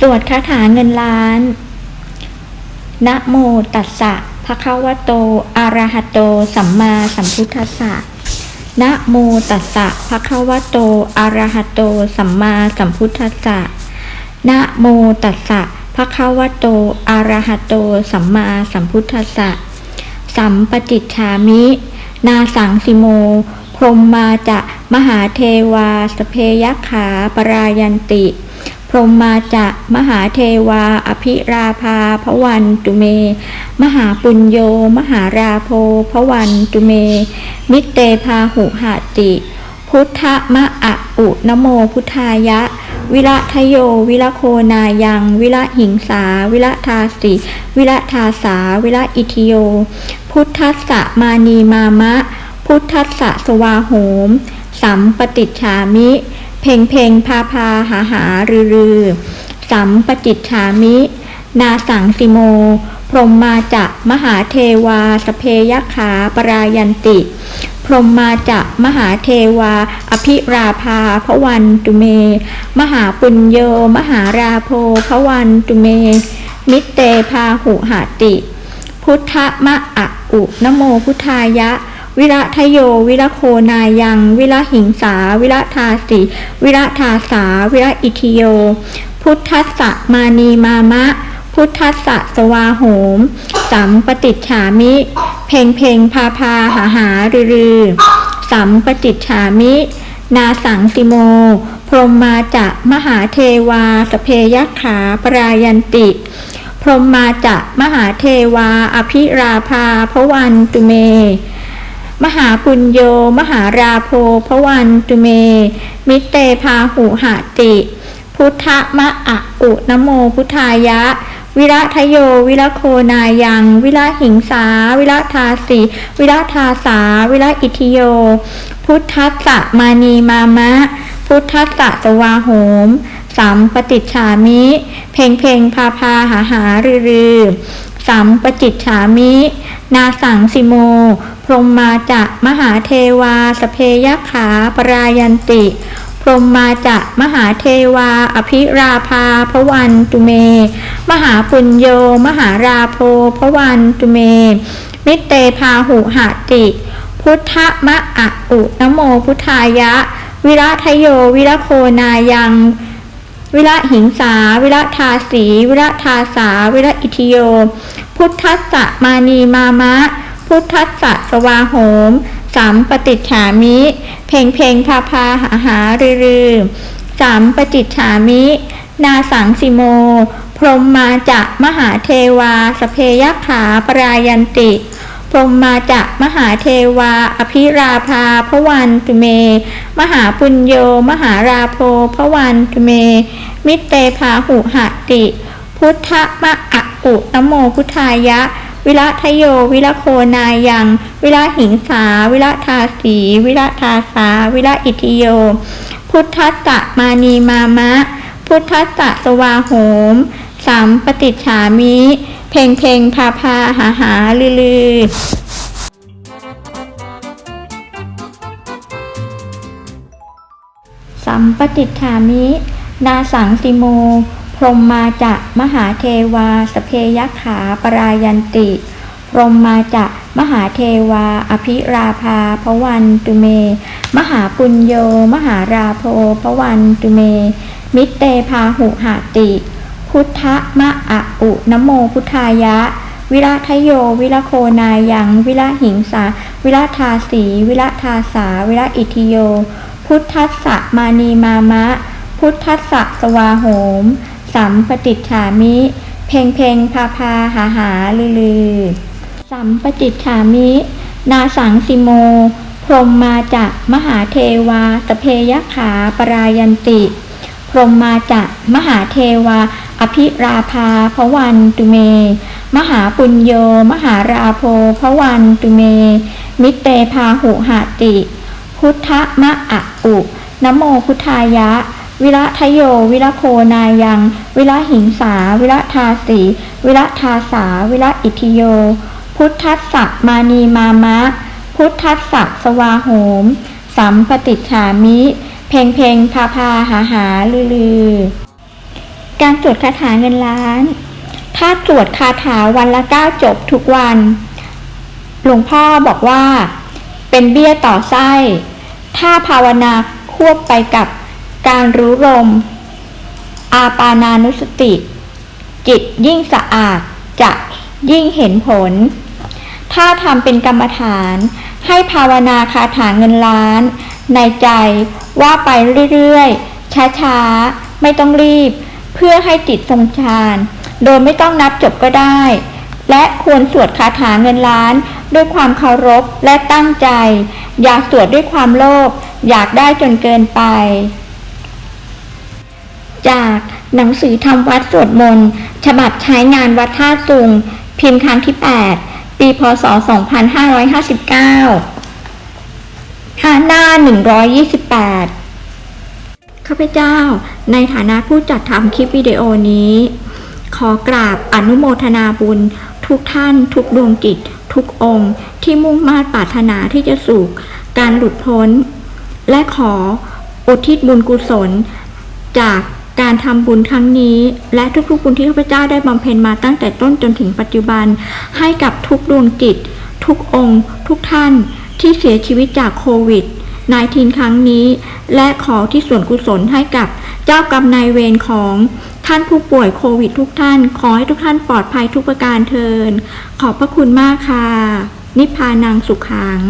สวดคาถาเงินล้าน นะโมตัสสะภะคะวะโต อะระหะโต สัมมาสัมพุทธัสสะ นะโมตัสสะภะคะวะโต อะระหะโต สัมมาสัมพุทธัสสะ นะโมตัสสะภะคะวะโต อะระหะโต สัมมาสัมพุทธัสสะ สัมปติชามิ นาสังสิโม พรหมมาจะมหาเทวาสเพยขาปรายันติ พรหมมาจะมหาเทวา อภิราภาพวันตุเม มหาปุญโย มหาราโพพวันตุเม มิเตพาหุหาติ พุทธมะอะอุนโมพุทธายะ วิระทโย วิระโคนายัง วิระหิงสา วิระทาสิ วิระทาสา วิระอิทิโย พุทธัสสะมานีมามะ พุทธัสสะสวาโหม สัมปติชามิ พ่งเพ่งพาพาหาหารือรือสัมปติชฉามิ นาสังสิโม พรหมมาจะมหาเทวาสเพยขาปรายันติ พรหมมาจะมหาเทวา อภิราภาพวันตุเม มหาปุญโยมหาราโพพวันตุเม มิเตพาหุหาติ พุทธมะอะอุนโมพุทธายะ วิระทโย วิระโคนายัง วิระหิงสา วิระทาสิวิระทาสา วิระอิทิโย พุทธัสสะมานีมามะ พุทธัสสะสวาโหม สัมปติฉามิ เพ่งเพ่งพาพาหาหารือรือสัมปติฉามิ นาสังสิโม พรหมมาจะมหาเทวาสเพยขาปรายันติพรหมมาจะมหาเทวา อภิราภาพวันตุเม มหาปุญโย มหาราโพพวันตุเม มิเตพาหุหาติ พุทธมะอะอุนโมพุทธายะ วิระทโย วิระโคนายัง วิระหิงสา วิระทาสีวิระทาสา วิระอิทิโย พุทธัสสะมานีมามะ พุทธัสสะสวาโหมสัมปติฉามิ เพงเพงพาพาหาหารือรือสัมปจิตฉามิ นาสังสิโม พรมมาจะมหาเทวาสเพยขาปรายันติ พรมมาจะมหาเทวา อภิราภาพวันตุเม มหาปุญโย มหาราโพพวันตุเม มิเตพาหุหาติ พุทธมะอะอุนโมพุทธายะ วิระทโย วิระโคนายังวิระหิงสา วิระทาสี วิระทาสา วิระอิทิโย พุทธัสสะมานีมามะ พุทธัสสะสวาโหมสัมปติชฉามิ เพ่งเพ่งพาพาหาหารือรือสัมปติชฉามิ นาสังสิโม พรมมาจะมหาเทวา สเพยขาปรายันติ พรมมาจะมหาเทวา อภิราภาพวันตุเม มหาปุญโย มหาราโพพวันตุเม มิเตพาหุหติ พุทธมะอะอุนโมพุทธายะ วิระทโย วิระโคนายัง วิระหิงสา วิระทาสี วิระทาสา วิระอิทิโย พุทธัสสะมานีมามะ พุทธัสสะสวาโหมสัมปติฉามิ เพ่งเพ่งพาพาหาหาลือลือสัมปติฐามิ นาสังสิโม พรหมมาจะมหาเทวาสเพยขาปรายันติ พรหมมาจะมหาเทวา อภิราภาพวันตุเม มหาปุญโย มหาราโพพวันตุเม มิเตพาหุหาติ พุทธมะอะอุนโมพุทธายะ วิระทโย วิรโคนายัง วิระหิงสา วิระทาสี วิระทาสา วิระอิทิโย พุทธัสสะมานีมามะ พุทธัสสะสวาโหม สัมปติชฉามิ เพ่งเพ่งพาพาหาหาลือลือ สัมปติชฉามิ นาสังสิโม พรหมมาจะมหาเทวาตเพยขาปรายันติ พรหมมาจะมหาเทวา อภิราภาพวันตุเม มหาปุญโย มหาราโพพวันตุเม มิเตพาหุหาติ พุทธมะอะอุนโมพุทธายะ วิระทโย วิระโคนายัง วิระหิงสา วิระทาสี วิระทาสา วิระอิทิโย พุทธัสสะมานีมามะ พุทธัสสะสวาโหม สัมปติชฉามิ เพ่งเพ่งพาพาหาหาลือลือ การสวดคาถาเงินล้าน ถ้าสวดคาถาวันละเก้าจบทุกวัน หลวงพ่อบอกว่า เป็นเบี้ยต่อไส้ ถ้าภาวนาควบไปกับ การรู้ลม อาปานานุสติ จิตยิ่งสะอาดจะยิ่งเห็นผล ถ้าทำเป็นกรรมฐาน ให้ภาวนาคาถาเงินล้าน ในใจว่าไปเรื่อยๆ ช้าๆ ไม่ต้องรีบ เพื่อให้จิตทรงฌาน โดยไม่ต้องนับจบก็ได้ และควรสวดคาถาเงินล้านด้วยความเคารพและตั้งใจ อย่าสวดด้วยความโลภอยากได้จนเกินไป จากหนังสือทำวัดสวดมนต์ฉบับใช้งานวัดท่าซุง พิมพ์ครั้งที่ 8 ปีพศ 2559หาหน้า 128 ข้าพเจ้า ในฐานะผู้จัดทำคลิปวิดีโอนี้ ขอกราบอนุโมทนาบุญ ทุกท่าน ทุกดวงจิต ทุกองค์ ที่มุ่งมา่ปรารถนาที่จะสู่การหลุดพ้น และขออุทิศบุญกุศลจาก การทำบุญครั้งนี้ และทุกๆบุญที่ข้าพเจ้าได้บำเพ็ญมาตั้งแต่ต้นจนถึงปัจจุบัน ให้กับทุกดวงจิต ทุกองค์ ทุกท่านที่เสียชีวิตจากโควิด -19 ครั้งนี้ และขอที่ส่วนกุศลให้กับเจ้ากรรมนายเวรของท่านผู้ป่วยโควิดทุกท่าน ขอให้ทุกท่านปลอดภัยทุกประการเทิน ขอบพระคุณมากค่ะ นิพพานังสุขขัง